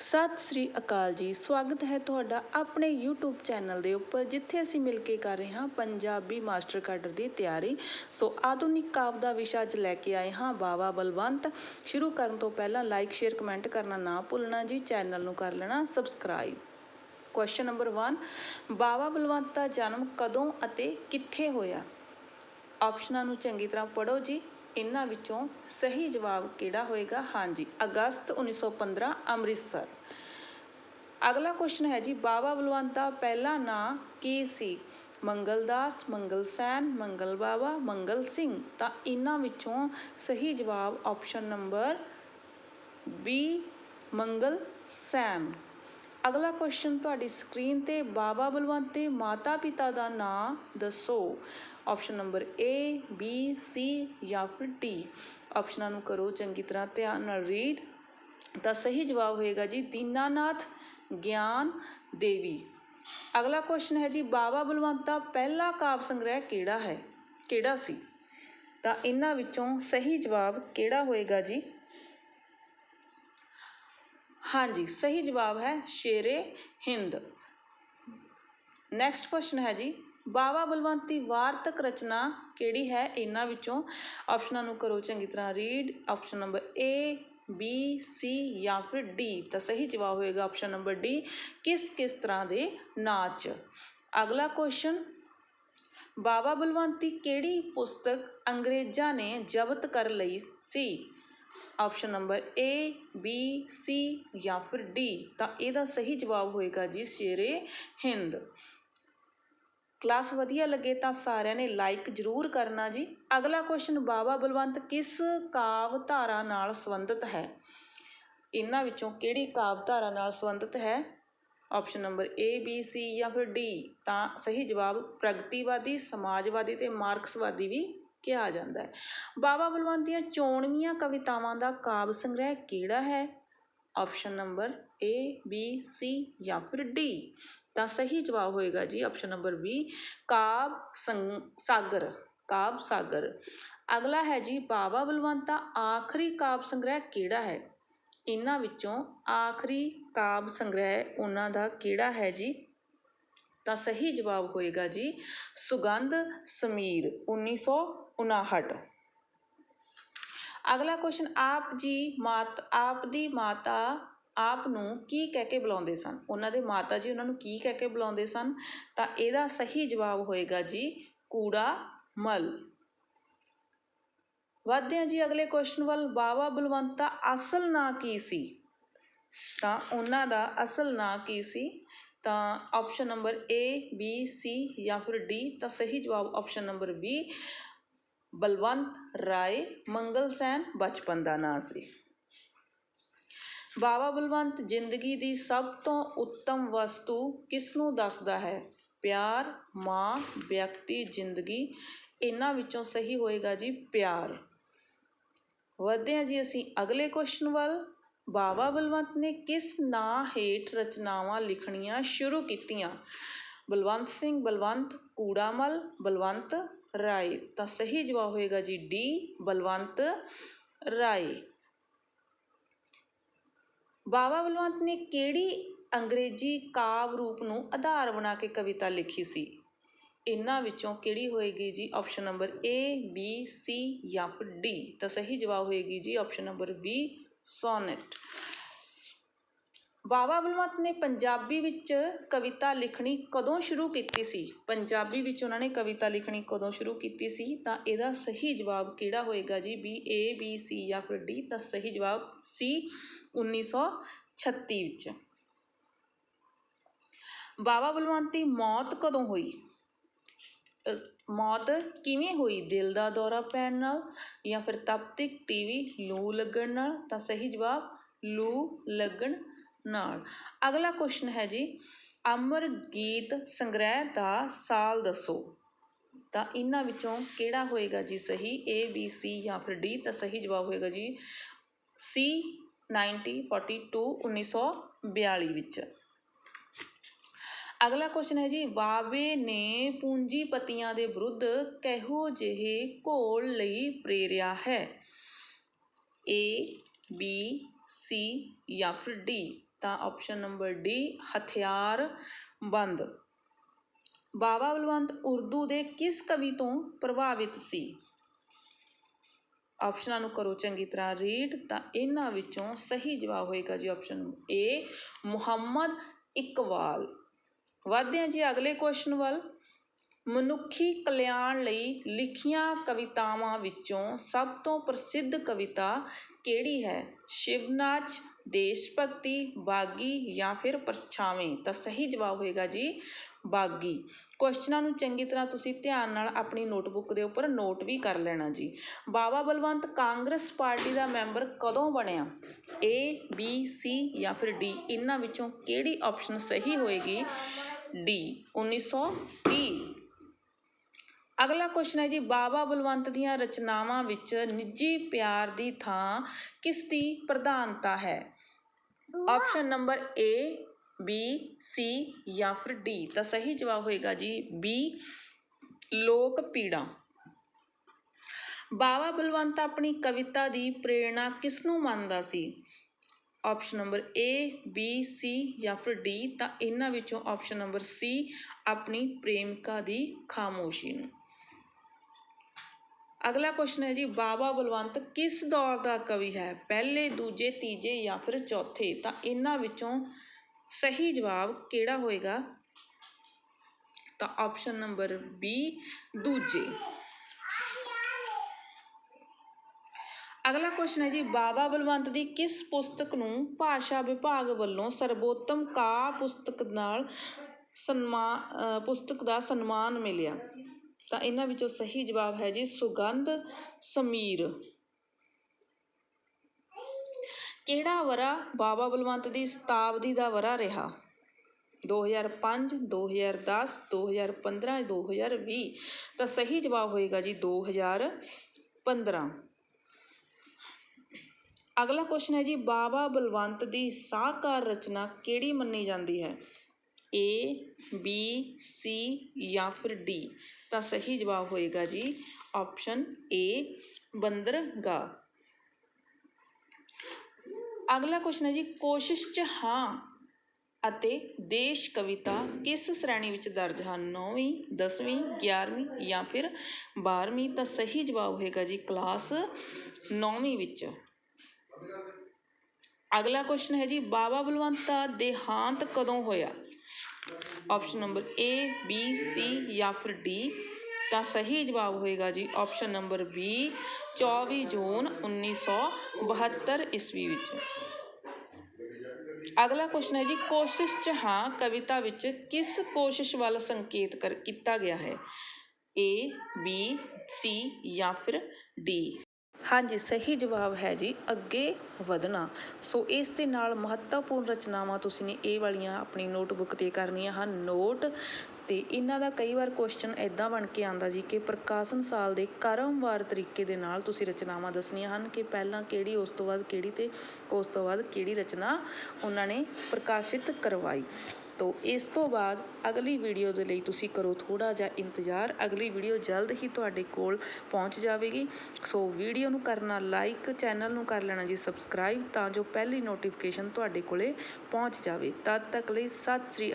ਸਤਿ ਸ੍ਰੀ ਅਕਾਲ ਜੀ। ਸਵਾਗਤ ਹੈ ਤੁਹਾਡਾ ਆਪਣੇ YouTube ਚੈਨਲ ਦੇ ਉੱਪਰ, ਜਿੱਥੇ ਅਸੀਂ ਮਿਲ ਕੇ ਕਰ ਰਹੇ ਹਾਂ ਪੰਜਾਬੀ ਮਾਸਟਰ ਕਾਡਰ ਦੀ ਤਿਆਰੀ। ਸੋ ਆਧੁਨਿਕ ਕਾਵ ਦਾ ਵਿਸ਼ਾ ਅੱਜ ਲੈ ਕੇ ਆਏ ਹਾਂ ਬਾਵਾ ਬਲਵੰਤ। ਸ਼ੁਰੂ ਕਰਨ ਤੋਂ ਪਹਿਲਾਂ ਲਾਈਕ ਸ਼ੇਅਰ ਕਮੈਂਟ ਕਰਨਾ ਨਾ ਭੁੱਲਣਾ ਜੀ, ਚੈਨਲ ਨੂੰ ਕਰ ਲੈਣਾ subscribe question number 1 Bawa Balwant ਦਾ ਜਨਮ ਕਦੋਂ ਅਤੇ ਕਿੱਥੇ ਹੋਇਆ? ਆਪਸ਼ਨਾਂ ਨੂੰ ਚੰਗੀ ਤਰ੍ਹਾਂ ਪੜ੍ਹੋ ਜੀ। ਇਹਨਾਂ ਵਿੱਚੋਂ ਸਹੀ ਜਵਾਬ ਕਿਹੜਾ ਹੋਏਗਾ? ਹਾਂਜੀ, ਅਗਸਤ 1915 ਅੰਮ੍ਰਿਤਸਰ। ਅਗਲਾ ਕੁਐਸਚਨ ਹੈ ਜੀ ਬਾਬਾ ਬਲਵੰਤ ਦਾ ਪਹਿਲਾ ਨਾਂ ਕੀ ਸੀ? ਮੰਗਲਦਾਸ ਮੰਗਲ ਸੈਨ, ਮੰਗਲ ਬਾਬਾ ਮੰਗਲ ਸਿੰਘ। ਤਾਂ ਇਹਨਾਂ ਵਿੱਚੋਂ ਸਹੀ ਜਵਾਬ option number B Mangal Sain. ਅਗਲਾ ਕੁਐਸਚਨ ਤੁਹਾਡੀ ਸਕਰੀਨ ਤੇ ਬਾਬਾ ਬਲਵੰਤ ਦੇ ਮਾਤਾ ਪਿਤਾ ਦਾ ਨਾਂ ਦੱਸੋ। Option number A, B, C ਜਾਂ ਫਿਰ D ਆਪਸ਼ਨਾਂ ਨੂੰ ਕਰੋ ਚੰਗੀ ਤਰ੍ਹਾਂ ਧਿਆਨ ਨਾਲ ਰੀਡ ਤਾਂ ਸਹੀ ਜਵਾਬ ਹੋਏਗਾ ਜੀ ਦੀਨਾਨਾਥ ਗਿਆਨ ਦੇਵੀ। ਅਗਲਾ ਕੁਐਸਚਨ ਹੈ ਜੀ ਬਾਬਾ ਬਲਵੰਤ ਦਾ ਪਹਿਲਾ ਕਾਵਿ ਸੰਗ੍ਰਹਿ ਕਿਹੜਾ ਹੈ? ਕਿਹੜਾ ਸੀ? ਤਾਂ ਇਹਨਾਂ ਵਿੱਚੋਂ ਸਹੀ ਜਵਾਬ ਕਿਹੜਾ ਹੋਏਗਾ ਜੀ? ਹਾਂਜੀ, ਸਹੀ ਜਵਾਬ ਹੈ ਸ਼ੇਰੇ ਹਿੰਦ। ਨੈਕਸਟ ਕੁਐਸਚਨ ਹੈ ਜੀ ਬਾਬਾ ਬਲਵੰਤੀ ਵਾਰਤਕ ਰਚਨਾ ਕਿਹੜੀ ਹੈ? ਇਹਨਾਂ ਵਿੱਚੋਂ ਆਪਸ਼ਨਾਂ ਨੂੰ ਕਰੋ ਚੰਗੀ ਤਰ੍ਹਾਂ read option number A B C ਜਾਂ ਫਿਰ ਡੀ ਤਾਂ ਸਹੀ ਜਵਾਬ ਹੋਏਗਾ ਆਪਸ਼ਨ ਨੰਬਰ ਡੀ ਕਿਸ ਕਿਸ ਤਰ੍ਹਾਂ ਦੇ ਨਾਚ। ਅਗਲਾ ਕੁਐਸਚਨ ਬਾਬਾ ਬਲਵੰਤੀ ਕਿਹੜੀ ਪੁਸਤਕ ਅੰਗਰੇਜ਼ਾਂ ਨੇ ਜ਼ਬਤ ਕਰ ਲਈ ਸੀ? Option number A B C ਜਾਂ ਫਿਰ ਡੀ ਤਾਂ ਇਹਦਾ ਸਹੀ ਜਵਾਬ ਹੋਏਗਾ ਜੀ ਸ਼ੇਰੇ ਹਿੰਦ। ਕਲਾਸ ਵਧੀਆ ਲੱਗੇ ਤਾਂ ਸਾਰਿਆਂ ਨੇ ਲਾਈਕ ਜ਼ਰੂਰ ਕਰਨਾ ਜੀ। ਅਗਲਾ ਕੁਐਸਚਨ ਬਾਬਾ ਬਲਵੰਤ ਕਿਸ ਕਾਵ ਧਾਰਾ ਨਾਲ ਸੰਬੰਧਿਤ ਹੈ? ਇਹਨਾਂ ਵਿੱਚੋਂ ਕਿਹੜੀ ਕਾਵ ਧਾਰਾ ਨਾਲ ਸੰਬੰਧਿਤ ਹੈ? Option number A, B, C ਜਾਂ ਫਿਰ D ਤਾਂ ਸਹੀ ਜਵਾਬ ਪ੍ਰਗਤੀਵਾਦੀ, ਸਮਾਜਵਾਦੀ ਤੇ ਮਾਰਕਸਵਾਦੀ ਵੀ ਕਿਹਾ ਜਾਂਦਾ ਹੈ। ਬਾਬਾ ਬਲਵੰਤ ਦੀਆਂ ਚੋਣਵੀਆਂ ਕਵਿਤਾਵਾਂ ਦਾ ਕਾਵਿ ਸੰਗ੍ਰਹਿ ਕਿਹੜਾ ਹੈ? Option number A B C ਜਾਂ ਫਿਰ ਡੀ ਤਾਂ ਸਹੀ ਜਵਾਬ ਹੋਏਗਾ ਜੀ ਆਪਸ਼ਨ ਨੰਬਰ B, ਕਾਵ ਸਾਗਰ ਕਾਵ ਸਾਗਰ। ਅਗਲਾ ਹੈ ਜੀ ਬਾਬਾ ਬਲਵੰਤ ਦਾ ਆਖਰੀ ਕਾਵ ਸੰਗ੍ਰਹਿ ਕਿਹੜਾ ਹੈ? ਇਹਨਾਂ ਵਿੱਚੋਂ ਆਖਰੀ ਕਾਵ ਸੰਗ੍ਰਹਿ ਉਹਨਾਂ ਦਾ ਕਿਹੜਾ ਹੈ ਜੀ? ਤਾਂ ਸਹੀ ਜਵਾਬ ਹੋਏਗਾ ਜੀ ਸੁਗੰਧ ਸਮੀਰ 1959 ਅਗਲਾ ਕੁਐਸਚਨ ਆਪ ਜੀ ਮਾਤ, ਆਪ ਦੀ ਮਾਤਾ ਆਪ ਨੂੰ ਕੀ ਕਹਿ ਕੇ ਬੁਲਾਉਂਦੇ ਸਨ? ਉਹਨਾਂ ਦੇ ਮਾਤਾ ਜੀ ਉਹਨਾਂ ਨੂੰ ਕੀ ਕਹਿ ਕੇ ਬੁਲਾਉਂਦੇ ਸਨ? ਤਾਂ ਇਹਦਾ ਸਹੀ ਜਵਾਬ ਹੋਏਗਾ ਜੀ, ਕੂੜਾ ਮਲ। ਵੱਧਦੇ ਹਾਂ ਜੀ ਅਗਲੇ ਕੁਐਸਚਨ ਵੱਲ। ਬਾਵਾ ਬਲਵੰਤ ਦਾ ਅਸਲ ਨਾਂ ਕੀ ਸੀ? ਤਾਂ ਉਹਨਾਂ ਦਾ ਅਸਲ ਨਾਂ ਕੀ ਸੀ? ਤਾਂ option number A, B, C ਜਾਂ ਫਿਰ D ਤਾਂ ਸਹੀ ਜਵਾਬ option number B Balwant Rai, Mangal Sain, ਬਚਪਨ ਦਾ ਨਾਂ ਸੀ। ਬਾਬਾ ਬਲਵੰਤ ਜ਼ਿੰਦਗੀ ਦੀ ਸਭ ਤੋਂ ਉੱਤਮ ਵਸਤੂ ਕਿਸ ਨੂੰ ਦੱਸਦਾ ਹੈ? ਪਿਆਰ, ਮਾਂ, ਵਿਅਕਤੀ, ਜ਼ਿੰਦਗੀ, ਇਹਨਾਂ ਵਿੱਚੋਂ ਸਹੀ ਹੋਏਗਾ ਜੀ ਪਿਆਰ। ਵਧਦੇ ਹਾਂ ਜੀ ਅਸੀਂ ਅਗਲੇ ਕੁਐਸਚਨ ਵੱਲ। ਬਾਬਾ ਬਲਵੰਤ ਨੇ ਕਿਸ ਨਾਂ ਹੇਠ ਰਚਨਾਵਾਂ ਲਿਖਣੀਆਂ ਸ਼ੁਰੂ ਕੀਤੀਆਂ? ਬਲਵੰਤ ਸਿੰਘ, ਬਲਵੰਤ ਕੂੜਾਮਲ, ਬਲਵੰਤ ਰਾਏ। ਤਾਂ ਸਹੀ ਜਵਾਬ ਹੋਏਗਾ ਜੀ ਡੀ, ਬਲਵੰਤ ਰਾਏ। ਬਾਬਾ ਬਲਵੰਤ ਨੇ ਕਿਹੜੀ ਅੰਗਰੇਜ਼ੀ ਕਾਵ ਰੂਪ ਨੂੰ ਆਧਾਰ ਬਣਾ ਕੇ ਕਵਿਤਾ ਲਿਖੀ ਸੀ? ਇਹਨਾਂ ਵਿੱਚੋਂ ਕਿਹੜੀ ਹੋਏਗੀ ਜੀ option number A B C ਜਾਂ ਫਿਰ D? ਤਾਂ ਸਹੀ ਜਵਾਬ ਹੋਏਗੀ ਜੀ option number B sonnet Baba Balwant ਨੇ ਪੰਜਾਬੀ ਵਿੱਚ ਕਵਿਤਾ ਲਿਖਣੀ ਕਦੋਂ ਸ਼ੁਰੂ ਕੀਤੀ ਸੀ? ਪੰਜਾਬੀ ਵਿੱਚ ਉਹਨਾਂ ਨੇ ਕਵਿਤਾ ਲਿਖਣੀ ਕਦੋਂ ਸ਼ੁਰੂ ਕੀਤੀ ਸੀ? ਤਾਂ ਇਹਦਾ ਸਹੀ ਜਵਾਬ ਕਿਹੜਾ ਹੋਏਗਾ ਜੀ? ਬੀ ਏ ਬੀ ਸੀ ਜਾਂ ਫਿਰ ਡੀ ਤਾਂ ਸਹੀ ਜਵਾਬ C 1936 ਵਿੱਚ। ਬਾਬਾ ਬਲਵੰਤ ਦੀ ਮੌਤ ਕਦੋਂ ਹੋਈ? ਮੌਤ ਕਿਵੇਂ ਹੋਈ? ਦਿਲ ਦਾ ਦੌਰਾ ਪੈਣ ਨਾਲ ਜਾਂ ਫਿਰ ਤਪਤਿਕ, ਟੀਵੀ, ਲੂ ਲੱਗਣ ਨਾਲ? ਤਾਂ ਸਹੀ ਜਵਾਬ ਲੂ ਲੱਗਣ ਨਾਲ। ਅਗਲਾ ਕੁਐਸਚਨ ਹੈ ਜੀ, ਅਮਰ ਗੀਤ ਸੰਗ੍ਰਹਿ ਦਾ ਸਾਲ ਦੱਸੋ। ਤਾਂ ਇਹਨਾਂ ਵਿੱਚੋਂ ਕਿਹੜਾ ਹੋਏਗਾ ਜੀ ਸਹੀ ਏ ਬੀ ਸੀ ਜਾਂ ਫਿਰ ਡੀ ਤਾਂ ਸਹੀ ਜਵਾਬ ਹੋਏਗਾ ਜੀ C 1942 1942 ਵਿੱਚ। ਅਗਲਾ ਕੁਐਸਚਨ ਹੈ ਜੀ, ਬਾਬੇ ਨੇ ਪੂੰਜੀਪਤੀਆਂ ਦੇ ਵਿਰੁੱਧ ਕਿਹੋ ਜਿਹੇ ਘੋਲ ਲਈ ਪ੍ਰੇਰਿਆ ਹੈ? ਏ ਬੀ ਸੀ ਜਾਂ ਫਿਰ ਡੀ ਤਾਂ ਆਪਸ਼ਨ ਨੰਬਰ ਡੀ ਹਥਿਆਰ ਬੰਦ। ਬਾਬਾ ਬਲਵੰਤ ਉਰਦੂ ਦੇ ਕਿਸ ਕਵੀ ਤੋਂ ਪ੍ਰਭਾਵਿਤ ਸੀ? ਆਪਸ਼ਨਾਂ ਨੂੰ ਕਰੋ ਚੰਗੀ ਤਰ੍ਹਾਂ ਰੀਡ ਤਾਂ ਇਹਨਾਂ ਵਿੱਚੋਂ ਸਹੀ ਜਵਾਬ ਹੋਏਗਾ ਜੀ ਆਪਸ਼ਨ ਏ ਮੁਹੰਮਦ ਇਕਬਾਲ। ਵਧਦੇ ਹਾਂ ਜੀ ਅਗਲੇ ਕੁਐਸਚਨ ਵੱਲ। ਮਨੁੱਖੀ ਕਲਿਆਣ ਲਈ ਲਿਖੀਆਂ ਕਵਿਤਾਵਾਂ ਵਿੱਚੋਂ ਸਭ ਤੋਂ ਪ੍ਰਸਿੱਧ ਕਵਿਤਾ ਕਿਹੜੀ ਹੈ? ਸ਼ਿਵਨਾਚ ਦੇਸ਼ ਭਗਤੀ ਬਾਗੀ ਜਾਂ ਫਿਰ ਪਰਛਾਵੇਂ? ਤਾਂ ਸਹੀ ਜਵਾਬ ਹੋਏਗਾ ਜੀ, ਬਾਗੀ। ਕੁਐਸਚਨਾਂ ਨੂੰ ਚੰਗੀ ਤਰ੍ਹਾਂ ਤੁਸੀਂ ਧਿਆਨ ਨਾਲ ਆਪਣੀ ਨੋਟਬੁੱਕ ਦੇ ਉੱਪਰ ਨੋਟ ਵੀ ਕਰ ਲੈਣਾ ਜੀ। ਬਾਬਾ ਬਲਵੰਤ ਕਾਂਗਰਸ ਪਾਰਟੀ ਦਾ ਮੈਂਬਰ ਕਦੋਂ ਬਣਿਆ? ਏ ਬੀ ਸੀ ਜਾਂ ਫਿਰ ਡੀ ਇਹਨਾਂ ਵਿੱਚੋਂ ਕਿਹੜੀ ਆਪਸ਼ਨ ਸਹੀ ਹੋਏਗੀ? ਡੀ 1930 ਅਗਲਾ ਕੁਐਸਚਨ ਹੈ ਜੀ ਬਾਬਾ ਬਲਵੰਤ ਦੀਆਂ ਰਚਨਾਵਾਂ ਵਿੱਚ ਨਿੱਜੀ ਪਿਆਰ ਦੀ ਥਾਂ ਕਿਸ ਦੀ ਪ੍ਰਧਾਨਤਾ ਹੈ? Option number A B C ਜਾਂ ਫਿਰ ਡੀ ਤਾਂ ਸਹੀ ਜਵਾਬ ਹੋਏਗਾ ਜੀ ਬੀ ਲੋਕ ਪੀੜਾ। ਬਾਬਾ ਬਲਵੰਤ ਆਪਣੀ ਕਵਿਤਾ ਦੀ ਪ੍ਰੇਰਣਾ ਕਿਸ ਨੂੰ ਮੰਨਦਾ ਸੀ? Option number A B C ਜਾਂ ਫਿਰ ਡੀ ਤਾਂ ਇਹਨਾਂ ਵਿੱਚੋਂ ਆਪਸ਼ਨ ਨੰਬਰ ਸੀ ਆਪਣੀ ਪ੍ਰੇਮਿਕਾ ਦੀ ਖਾਮੋਸ਼ੀ ਨੂੰ। ਅਗਲਾ ਕੁਐਸਚਨ ਹੈ ਜੀ, ਬਾਬਾ ਬਲਵੰਤ ਕਿਸ ਦੌਰ ਦਾ ਕਵੀ ਹੈ? ਪਹਿਲੇ, ਦੂਜੇ, ਤੀਜੇ ਜਾਂ ਫਿਰ ਚੌਥੇ? ਤਾਂ ਇਹਨਾਂ ਵਿੱਚੋਂ ਸਹੀ ਜਵਾਬ ਕਿਹੜਾ ਹੋਏਗਾ? ਤਾਂ ਆਪਸ਼ਨ ਨੰਬਰ ਬੀ ਦੂਜੇ। ਅਗਲਾ ਕੁਐਸਚਨ ਹੈ ਜੀ, ਬਾਬਾ ਬਲਵੰਤ ਦੀ ਕਿਸ ਪੁਸਤਕ ਨੂੰ ਭਾਸ਼ਾ ਵਿਭਾਗ ਵੱਲੋਂ ਸਰਬੋਤਮ ਕਾ ਪੁਸਤਕ ਨਾਲ ਸਨਮਾਨ ਪੁਸਤਕ ਦਾ ਸਨਮਾਨ ਮਿਲਿਆ? ਤਾਂ ਇਹਨਾਂ ਵਿੱਚੋਂ ਸਹੀ ਜਵਾਬ ਹੈ ਜੀ ਸੁਗੰਧ ਸਮੀਰ। ਕਿਹੜਾ ਵਰਾ ਬਾਬਾ ਬਲਵੰਤ ਦੀ ਸ਼ਤਾਬਦੀ ਦਾ ਵਰਾ ਰਿਹਾ? 2005 2010 2015 2020 ਤਾਂ ਸਹੀ ਜਵਾਬ ਹੋਏਗਾ ਜੀ 2015 ਅਗਲਾ ਕੁਐਸਚਨ ਹੈ ਜੀ ਬਾਬਾ ਬਲਵੰਤ ਦੀ ਸਾਕਾਰ ਰਚਨਾ ਕਿਹੜੀ ਮੰਨੀ ਜਾਂਦੀ ਹੈ? ਏ ਬੀ ਸੀ ਜਾਂ ਫਿਰ ਡੀ ਤਾਂ ਸਹੀ ਜਵਾਬ ਹੋਏਗਾ ਜੀ ਆਪਸ਼ਨ ਏ ਬੰਦਰਗਾਹ। ਅਗਲਾ ਕੁਸ਼ਨ ਹੈ ਜੀ, ਕੋਸ਼ਿਸ਼ ਚ ਹਾਂ ਅਤੇ ਦੇਸ਼ ਕਵਿਤਾ ਕਿਸ ਸ਼੍ਰੇਣੀ ਵਿੱਚ ਦਰਜ ਹਨ? 9ਵੀਂ 10ਵੀਂ 11ਵੀਂ ਜਾਂ ਫਿਰ 12ਵੀਂ ਤਾਂ ਸਹੀ ਜਵਾਬ ਹੋਏਗਾ ਜੀ ਕਲਾਸ 9ਵੀਂ ਵਿੱਚ। ਅਗਲਾ ਕੁਐਸਚਨ ਹੈ ਜੀ, ਬਾਬਾ ਬਲਵੰਤ ਦਾ ਦੇਹਾਂਤ ਕਦੋਂ ਹੋਇਆ? Option number A B C ਜਾਂ ਫਿਰ ਡੀ ਤਾਂ ਸਹੀ ਜਵਾਬ ਹੋਏਗਾ ਜੀ ਆਪਸ਼ਨ ਨੰਬਰ ਬੀ 24 ਜੂਨ 1972 ਈਸਵੀ ਵਿੱਚ ਅਗਲਾ ਕੁਐਸਚਨ ਹੈ ਜੀ ਕੋਸ਼ਿਸ਼ ਚ ਹਾਂ ਕਵਿਤਾ ਵਿੱਚ ਕਿਸ ਕੋਸ਼ਿਸ਼ ਵੱਲ ਸੰਕੇਤ ਕਰ ਕੀਤਾ ਗਿਆ ਹੈ ਏ ਬੀ ਸੀ ਜਾਂ ਫਿਰ ਡੀ ਹਾਂਜੀ, ਸਹੀ ਜਵਾਬ ਹੈ ਜੀ, ਅੱਗੇ ਵਧਣਾ। ਸੋ ਇਸ ਦੇ ਨਾਲ ਮਹੱਤਵਪੂਰਨ ਰਚਨਾਵਾਂ ਤੁਸੀਂ ਨੇ ਇਹ ਵਾਲੀਆਂ ਆਪਣੀ ਨੋਟਬੁੱਕ ਤੇ ਕਰਨੀਆਂ ਹਨ, ਨੋਟ। ਤੇ ਇਹਨਾਂ ਦਾ ਕਈ ਵਾਰ ਕੁਐਸਚਨ ਐਦਾਂ ਬਣ ਕੇ ਆਂਦਾ ਜੀ ਕਿ ਪ੍ਰਕਾਸ਼ਨ ਸਾਲ ਦੇ ਕਰਮਵਾਰ ਤਰੀਕੇ ਦੇ ਨਾਲ ਤੁਸੀਂ ਰਚਨਾਵਾਂ ਦੱਸਣੀਆਂ ਹਨ ਕਿ ਪਹਿਲਾਂ ਕਿਹੜੀ, ਉਸ ਤੋਂ ਬਾਅਦ ਕਿਹੜੀ ਤੇ ਉਸ ਤੋਂ ਬਾਅਦ ਕਿਹੜੀ ਰਚਨਾ ਉਹਨਾਂ ਨੇ ਪ੍ਰਕਾਸ਼ਿਤ ਕਰਵਾਈ। ਤੋ ਇਸ ਤੋਂ ਬਾਅਦ ਅਗਲੀ ਵੀਡੀਓ ਦੇ ਲਈ ਤੁਸੀਂ ਕਰੋ ਥੋੜਾ ਜਿਹਾ ਇੰਤਜ਼ਾਰ। ਅਗਲੀ ਵੀਡੀਓ ਜਲਦ ਹੀ ਤੁਹਾਡੇ ਕੋਲ ਪਹੁੰਚ ਜਾਵੇਗੀ। ਸੋ ਵੀਡੀਓ ਨੂੰ ਕਰਨਾ ਲਾਈਕ ਚੈਨਲ ਨੂੰ ਕਰ ਲੈਣਾ ਜੀ ਸਬਸਕ੍ਰਾਈਬ ਤਾਂ ਜੋ ਪਹਿਲੀ ਨੋਟੀਫਿਕੇਸ਼ਨ ਤੁਹਾਡੇ ਕੋਲੇ ਪਹੁੰਚ ਜਾਵੇ। ਤਦ ਤੱਕ ਲਈ ਸਤਿ ਸ੍ਰੀ